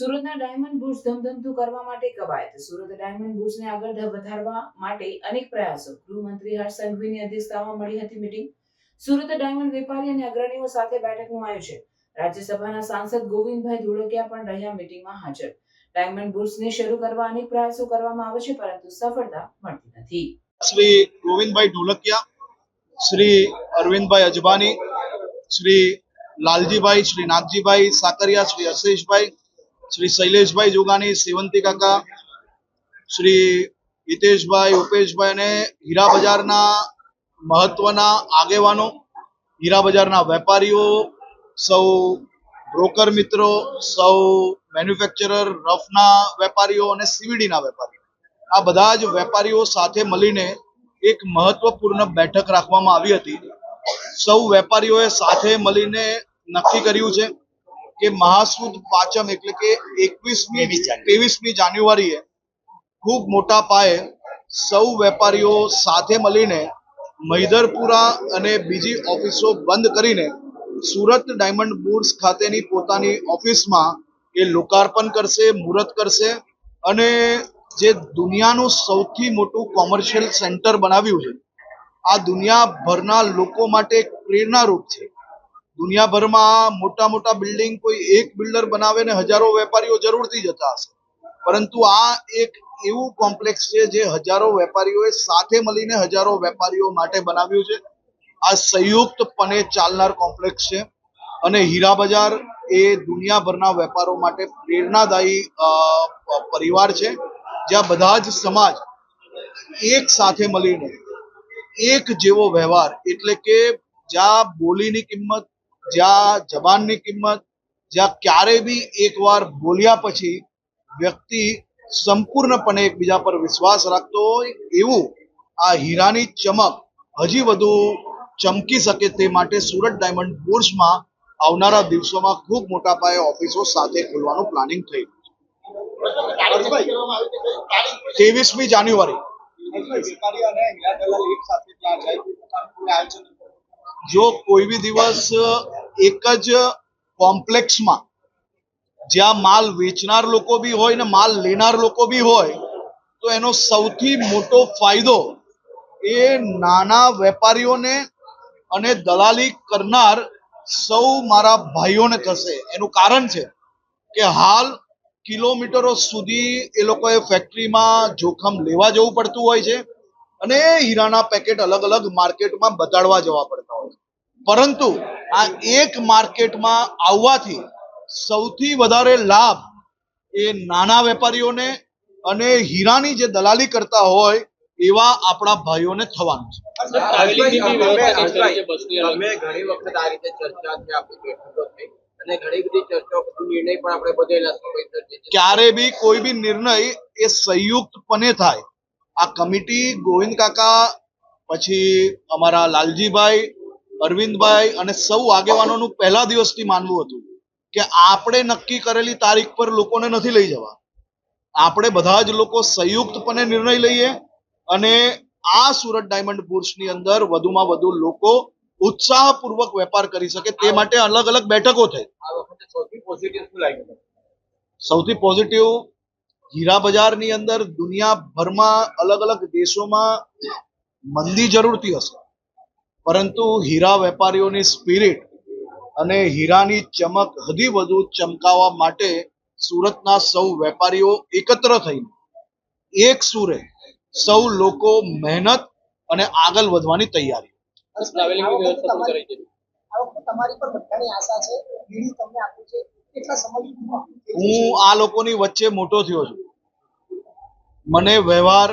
સુરતના diamond bourse ધમધમતું કરવા માટે કવાયત. સુરત ડાયમંડ બુર્સને આગળ વધારવા માટે અનેક પ્રયાસો. ગૃહમંત્રી હર્ષ સંઘવીની અધ્યક્ષતામાં મળી હતી મીટિંગ. સુરત ડાયમંડ વેપારી અને અગ્રણીઓ સાથે બેઠકનું આયોજન. રાજ્યસભાના સાંસદ ગોવિંદભાઈ ધોળકિયા પણ રહ્યા મીટિંગમાં હાજર. ડાયમંડ બુર્સને શરૂ કરવા અનેક પ્રયાસો કરવામાં આવે છે, પરંતુ સફળતા મળતી નથી. શ્રી ગોવિંદભાઈ ઢોલકિયા શ્રી અરવિંદભાઈ અજબાની, શ્રી લાલજીભાઈ, શ્રી નાથજીભાઈ સાકરિયા, શ્રી હર્ષેશભાઈ શ્રી શૈલેષભાઈ જોગાની સેવંતી કાકા, શ્રી હિતેશભાઈ, ઉપેશભાઈ અને હીરા બજારના મહત્વના આગેવાનો, હીરા બજારના વેપારીઓ, સૌ બ્રોકર મિત્રો, સૌ મેન્યુફેક્ચરર, રફના વેપારીઓ અને સીવીડીના વેપારીઓ. આ બધા જ વેપારીઓ સાથે મળીને એક મહત્વપૂર્ણ બેઠક રાખવામાં આવી હતી. સૌ વેપારીઓએ સાથે મળીને નક્કી કર્યું છે કે મહાસુદ પાચમ એટલે કે એકવીસમી ત્રેવીસમી જાન્યુઆરીએ ખૂબ મોટા પાયે સૌ વેપારીઓ સાથે મળીને મૈદરપુરા અને બીજી ઓફિસો બંધ કરીને સુરત ડાયમંડ બુર્સ ખાતેની પોતાની ઓફિસમાં એ લોકાર્પણ કરશે મુહૂર્ત કરશે અને જે દુનિયાનું સૌથી મોટું કોમર્શિયલ સેન્ટર બનાવ્યું છે આ દુનિયાભરના લોકો માટે પ્રેરણારૂપ છે. દુનિયાભરમાં મોટા મોટા બિલ્ડિંગ કોઈ એક બિલ્ડર બનાવે ને હજારો વેપારીઓ જરૂરથી જતા હશે. પરંતુ આ એક એવું કોમ્પ્લેક્સ છે જે હજારો વેપારીઓએ સાથે મળીને હજારો વેપારીઓ માટે બનાવ્યું છે. આ સંયુક્તપણે ચાલનાર કોમ્પ્લેક્સ છે અને હીરા બજાર એ દુનિયાભરના વેપારો માટે પ્રેરણાદાયી પરિવાર છે. જ્યાં બધા જ સમાજ એક સાથે મળીને એક જેવો વ્યવહાર એટલે કે જ્યાં બોલીની કિંમત જ્યાં જબાનની કિંમત, જ્યાં ક્યારે બી એકવાર બોલ્યા પછી વ્યક્તિ સંપૂર્ણપણે એકબીજા પર વિશ્વાસ રાખતો હોય, એવું આ હીરાની ચમક હજી વધુ ચમકી શકે તે માટે સુરત ડાયમંડ બોર્સમાં આવનારા દિવસોમાં ખૂબ મોટા પાયે ઓફિસો સાથે ખોલવાનું પ્લાનિંગ થયું ત્રેવીસમી જાન્યુઆરી. જો કોઈ બી દિવસ એક જ કોમ્પ્લેક્સમાં જ્યાં માલ વેચનાર લોકો બી હોય ને માલ લેનાર લોકો બી હોય, તો એનો સૌથી મોટો ફાયદો એ નાના વેપારીઓને અને દલાલી કરનાર સૌ મારા ભાઈઓને થશે. એનું કારણ છે કે હાલ કિલોમીટરો સુધી એ લોકોએ ફેક્ટરીમાં જોખમ લેવા જવું પડતું હોય છે અને હીરાના પેકેટ અલગ અલગ માર્કેટમાં બતાડવા જવા છે પરંતુ આ એક માર્કેટમાં આવવાથી સૌથી વધારે લાભ એ નાના વેપારીઓને અને હીરાની જે દલાલી કરતા હોય એવા આપણા ભાઈઓને થવાનું છે. ક્યારે બી કોઈ બી નિર્ણય એ સંયુક્તપણે થાય. આ કમિટી ગોવિંદ કાકા પછી અમારા લાલજીભાઈ અરવિંદભાઈ અને સૌ આગેવાનોનું પહેલા દિવસથી માનવું હતું કે આપણે નક્કી કરેલી તારીખ પર લોકોને નથી લઈ જવા. આપણે બધા જ લોકો સંયુક્તપણે નિર્ણય લઈએ અને આ સુરત ડાયમંડ બુર્સની અંદર વધુમાં વધુ લોકો ઉત્સાહપૂર્વક વેપાર કરી શકે તે માટે અલગ અલગ બેઠકો થઈ. સૌથી પોઝિટિવ શું સૌથી પોઝિટિવ હીરા બજારની અંદર દુનિયાભરમાં અલગ અલગ દેશોમાં મંદી જરૂરથી હશે. પરંતુ હીરા વેપારીઓની સ્પિરિટ અને હીરાની ચમક હજી વધુ ચમકાવવા માટે સુરતના સૌ વેપારીઓ એકત્ર થઈને એક સુરે સૌ લોકો મહેનત અને આગળ વધવાની તૈયારી. ટ્રાવેલિંગની વ્યવસ્થા પણ કરી છે. આ વખતે તમારી પર બધાની આશા છે બીડી તમને આપ્યું છે કેટલા સમય હું આ લોકોની વચ્ચે મોટો થયો છું. મને વ્યવહાર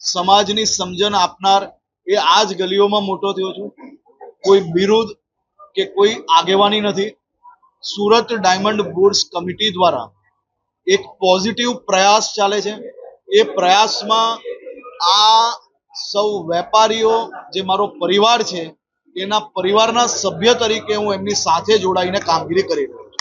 સમાજની સમજણ આપનાર એ આ જ ગલીઓમાં મોટો થયો છું. કોઈ બિરુદ કે કોઈ આગેવાની નથી. સુરત ડાયમંડ બુર્સ કમિટી દ્વારા એક પોઝિટિવ પ્રયાસ ચાલે છે. એ પ્રયાસમાં આ સૌ વેપારીઓ, જે મારો પરિવાર છે, એના પરિવારના સભ્ય તરીકે હું એમની સાથે જોડાઈને કામગીરી કરી રહ્યો